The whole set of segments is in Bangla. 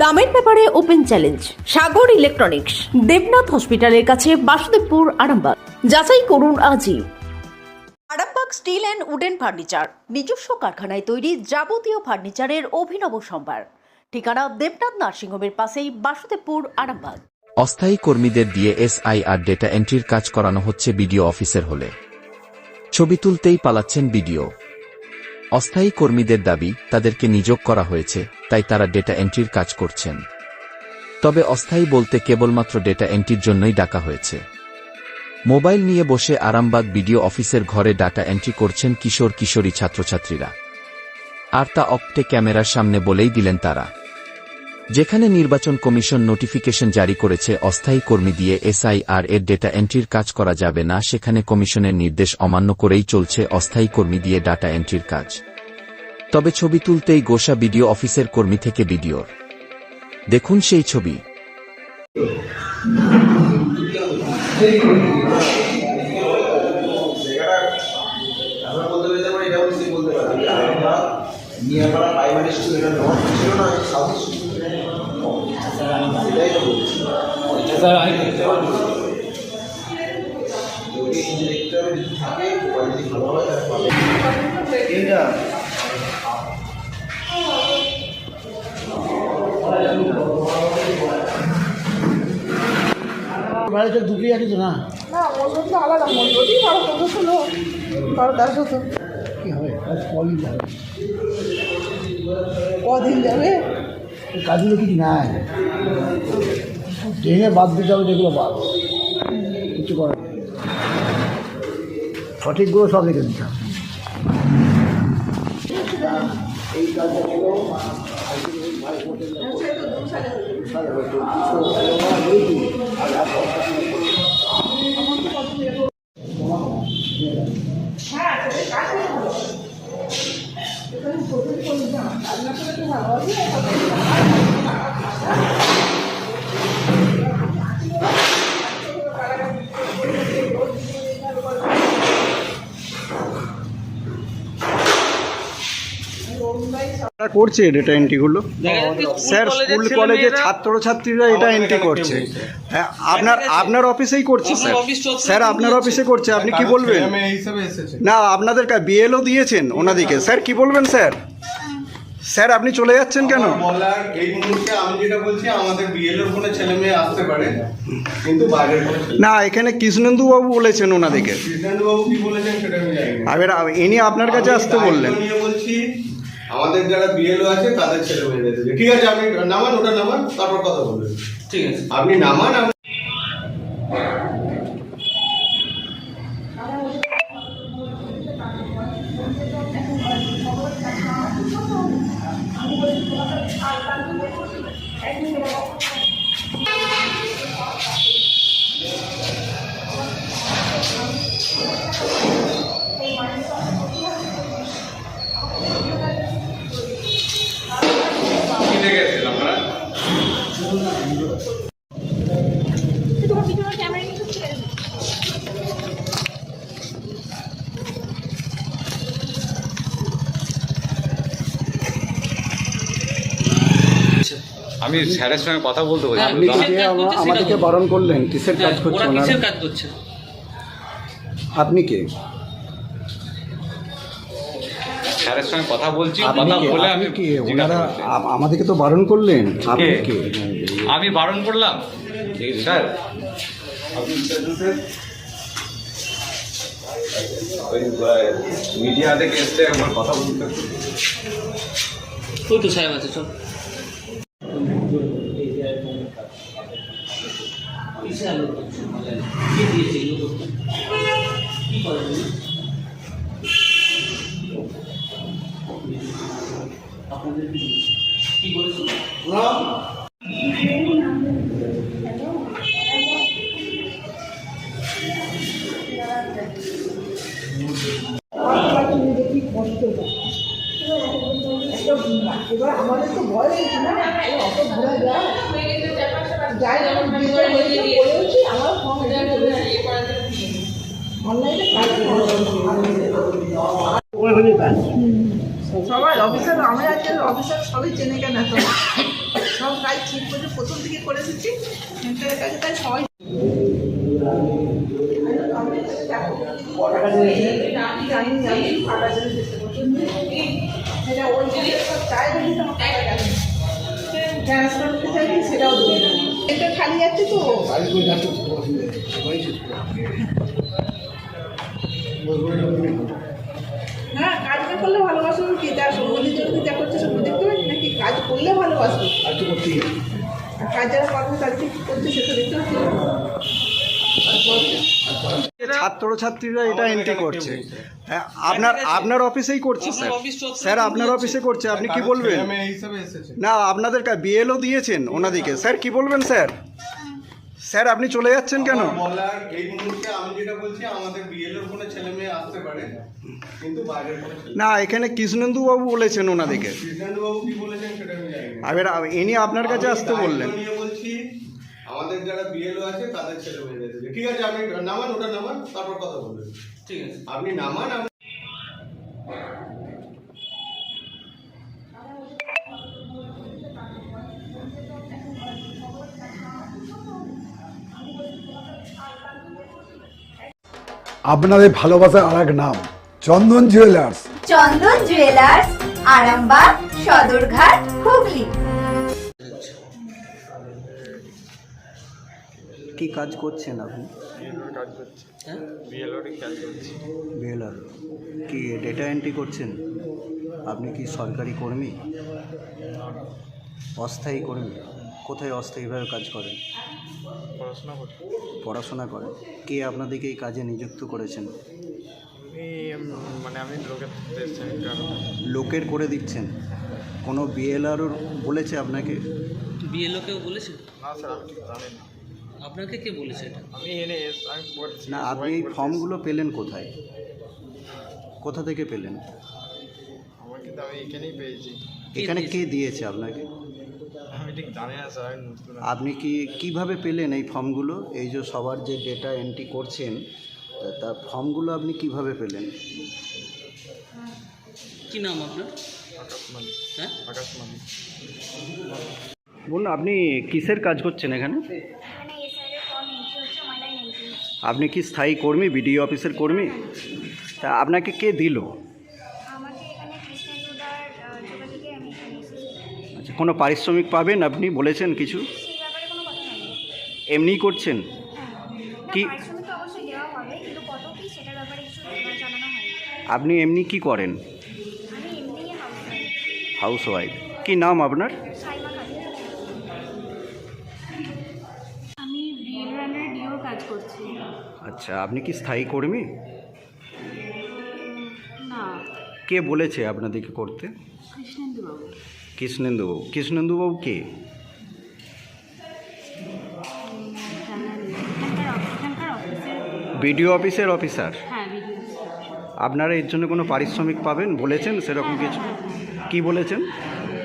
দামের ব্যাপারে open challenge, Sagar electronics, Debnath হসপিটালের কাছে বাসুদেবপুর, আরামবাগ। যাচাই করুন আজই। Arambagh steel and wooden furniture, নিজস্ব কারখানায় তৈরি যাবতীয় ফার্নিচারের অভিনব সম্ভার। ঠিকানা দেবনাথ নার্সিংহোমের পাশেই বাসুদেবপুর, আরামবাগ। অস্থায়ী কর্মীদের দিয়ে এসআইআর ডেটা এন্ট্রির কাজ করানো হচ্ছে বিডিও অফিসের হলে। ছবি তুলতেই পালাচ্ছেন বিডিও। অস্থায়ী কর্মীদের দাবি তাদেরকে নিয়োগ করা হয়েছে, তাই তারা ডেটা এন্ট্রির কাজ করছেন। তবে অস্থায়ী বলতে কেবলমাত্র ডেটা এন্ট্রির জন্যই ডাকা হয়েছে। মোবাইল নিয়ে বসে আরামবাগ বিডিও অফিসের ঘরে ডাটা এন্ট্রি করছেন কিশোর কিশোরী ছাত্রছাত্রীরা। আর তা অপটে ক্যামেরার সামনে বলেই দিলেন তারা। যেখানে নির্বাচন কমিশন নোটিফিকেশন জারি করেছে, অস্থায়ী কর্মী দিয়ে এসআইআর এর ডেটা এন্ট্রির কাজ করা যাবে না, সেখানে কমিশনের নির্দেশ অমান্য করেই চলছে অস্থায়ী কর্মী দিয়ে ডাটা এন্ট্রির কাজ। তবে ছবি তুলতেই গোসা বিডিও অফিসের কর্মী থেকে বিডিওর। দেখুন সেই ছবি। প্রাইমারি স্কুল এটা নর্থ ছিল না সাউথ স্কুল এটা বাড়িতে দুটোই আছে তো না না মন্ডল তো আলাদা মন্ডলই বারো পনেরো ষোলো বারো তো কী হবে? কলই যাবে? কাজগুলো কিছু নাই ট্রেনে বাদ দিতে হবে যেগুলো বাদ। কিছু করার। সঠিকগুলো সব রেখে দিতে হবে। তারা করছে ডেটা এন্ট্রিগুলো স্যার স্কুল কলেজে ছাত্রছাত্রীরা এটা এন্ট্রি করছে। হ্যাঁ আপনার আপনার অফিসেই করছে স্যার স্যার আপনার অফিসে করছে আপনি কি বলবেন? না আপনাদের বিএলও দিয়েছেন ওনাদিকে। স্যার কি বলবেন স্যার স্যার আপনি চলে যাচ্ছেন কেন? বলার এই মুহূর্তে আমি যেটা বলছি আমাদের বিএলওর কোনো ছেলে মেয়ে আসতে পারে কিন্তু বাইরের না এখানে কৃষ্ণেন্দু বাবু বলেছেন ওনাদেরকে। কৃষ্ণেন্দু বাবু কি বলেছেন সেটা আমি জানি না। ইনি আপনার কাছে আসতে বললেন। বলছি আমাদের যারা বিএলও আছে তাদের ছেলে মেয়েদের। ঠিক আছে আপনি নামান ওটা নামান তারপর কথা বলবেন। ঠিক আছে। আপনি নামান আমি স্যারের সঙ্গে কথা বলতে বলছি আপনি আমাদেরকে বারণ করলেন কিসের কাজ করছে ওরা ওনারা? কিসের কাজ করছে আপনি কে? স্যারের সঙ্গে কথা বলছি কথা বলে আমি কে ওনারা আমাদেরকে তো বারণ করলেন? আপনি কে? কে? আমি বারণ করলাম? স্যার। ওই মিডিয়া থেকে এসছে আমার কথা বলতে ওই তো সাহেব আছে চল। হয়। একটা এবার আমাদের তো ভয় হয়েছে না অত ঘোরা যায় যাই বিজয় আমার অনলাইনে কাজ ওই কাজ সবাই অফিসার আমরা আজকে অফিসার সবাই চেনে কেন এত। সব কাজ ঠিক করে প্রথম থেকে করে এসেছি সেন্টারের কাছে তাই সবাই সেটাও এটা খালি যাচ্ছে তো। হ্যাঁ কাজ না করলে ভালোবাসবে কি যার সম্বন্ধে জন্য যা করছে সব দেখতে নাকি কাজ করলে ভালোবাসবে আর কাজ যারা করবে তাদেরকে কি করছে সেটা দেখতে পাচ্ছি? ছাত্রছাত্রীরা এটা এন্ট্রি করছে। হ্যাঁ আপনার আপনার অফিসেই করছে স্যার স্যার আপনার অফিসে করছে আপনি কি বলবেন? না আপনাদের বিএলও দিয়েছেন ওনাদিকে। স্যার কি বলবেন স্যার? স্যার আপনি চলে যাচ্ছেন কেন? বলার এই মুহূর্তে আমি যেটা বলছি আমাদের বিএলওর কোনো ছেলে মেয়ে আসতে পারে কিন্তু বাইরের কোনো না এখানে কৃষ্ণেন্দু বাবু বলেছেন ওনাদেরকে। কৃষ্ণেন্দু বাবু কি বলেছেন সেটা আমি জানি না। এবার ইনি আপনার কাছে আসতে বললেন। নিয়ে বলছি আমাদের যারা বিএলও আছে তাদের ছেলে মেয়েদের দিকে। ঠিক আছে আপনি নামান ওটা নামান তারপর কথা বলবেন। ঠিক আছে। আপনি নামান আপনাদের ভালোবাসার আর এক নাম চন্দন জুয়েলার্স চন্দন জুয়েলার্স আরামবাগ সদরঘাট হুগলি। কি কাজ করছেন আপনি? বিএলআর কি ডেটা এন্ট্রি করছেন? আপনি কি সরকারি কর্মী? অস্থায়ী কর্মী? কোথায় অস্থায়ীভাবে কাজ করেন? পড়াশোনা করেন। কে আপনাদেরকে এই কাজে নিযুক্ত করেছেন? মানে আমি লোকের লোকের করে দিচ্ছেন? কোনো বিএলআর বলেছে আপনাকে? বিএলও কেউ বলেছে? না স্যার আমি ঠিক জানি না। আপনাকে কে বলেছে এটা? আমি এনে এস- আমি পড়ছি না আপনি এই ফর্মগুলো পেলেন কোথায়? কোথা থেকে পেলেন? আমার কিন্তু আমি এখানেই পেয়েছি। এখানে কে দিয়েছে আপনাকে? আমি ঠিক জানি না স্যার আমি নতুন আপনি কি কীভাবে পেলেন এই ফর্মগুলো? এই যে সবার যে ডেটা এন্ট্রি করছেন তা- তার ফর্মগুলো আপনি কীভাবে পেলেন? কি নাম আপনার? আকাশমানি হ্যাঁ? আকাশমানি বলুন আপনি কিসের কাজ করছেন এখানে? আপনি কি স্থায়ী কর্মী বিডিও অফিসের কর্মী? তা আপনাকে কে দিল? কোনো পারিশ্রমিক পাবেন? আপনি বলেছেন কিছু। এমনিই করছেন? কি? পারিশ্রমিক তো অবশ্যই দেওয়া হবে কিন্তু কত কি সেটার ব্যাপারে কিছু জানানো হয়নি আপনি এমনি কি করেন? হাউস ওয়াইফ কি নাম আপনার? সাইমা খালি আমি বিএল রানের ডিওর কাজ করছি। আচ্ছা আপনি কি স্থায়ী কর্মী? কে বলেছে আপনাদেরকে করতে? কৃষ্ণেন্দুবাবু কৃষ্ণেন্দুবাবু। কৃষ্ণেন্দুবাবু কে? বিডিও অফিসের অফিসার। হ্যাঁ আপনারা এর জন্য কোনো পারিশ্রমিক পাবেন? বলেছেন সেরকম কিছু? কি বলেছেন?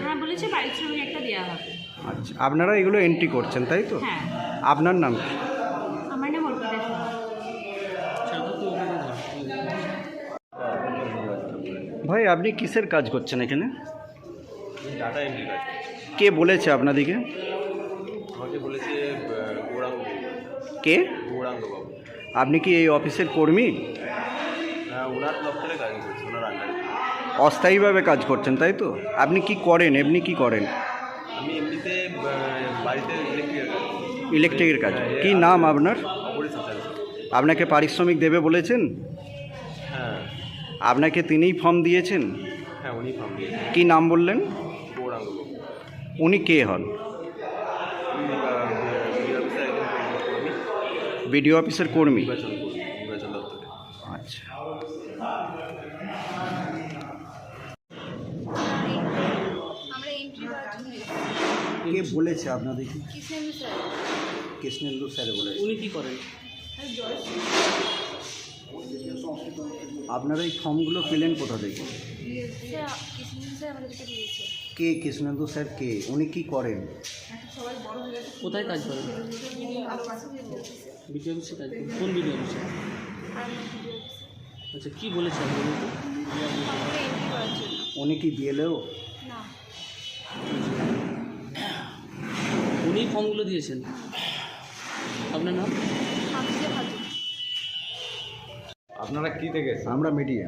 হ্যাঁ বলেছে পারিশ্রমিক একটা দেওয়া হবে। আচ্ছা আপনারা এগুলো এন্ট্রি করছেন তাই তো? হ্যাঁ। আপনার নাম কি? ভাই আপনি কিসের কাজ করছেন এখানে? ডাটা এন্ট্রি কাজ কে বলেছে আপনাদিকে আমাকে বলেছে গৌরাঙ্গ কে? গৌরাঙ্গ বাবু। আপনি কি এই অফিসের কর্মী? হ্যাঁ ওনার দপ্তরে কাজ করছে ওনার আন্ডারে অস্থায়ীভাবে কাজ করছেন তাই তো? আপনি কি করেন এমনি কি করেন? আমি এমনিতে বাড়িতে ইলেকট্রিকের কাজ ইলেকট্রিকের কাজ। কি নাম আপনার? আপনাকে পারিশ্রমিক দেবে বলেছেন? হ্যাঁ। আপনাকে তিনিই ফর্ম দিয়েছেন? হ্যাঁ উনি ফার্ম দিয়ে কি নাম বললেন? উনি কে হন? বিডিও অফিসের কর্মী। আচ্ছা। কে বলেছে আপনাদেরকে কৃষ্ণেন্দু স্যার। বলেছে। উনি কি করেন? আপনারা এই ফর্মগুলো পেলেন কোথা থেকে? কে কৃষ্ণেন্দু স্যার কে? উনি কি করেন? কোথায় কাজ করেন? বিডিও অফিসে কাজ করেন। কোন বিডিও অফিসে আচ্ছা কি বলেছেন উনি? কি বিএলও না। উনি ফর্মগুলো দিয়েছেন? আপনার নাম? আপনারা কি থেকে আমরা মিডিয়া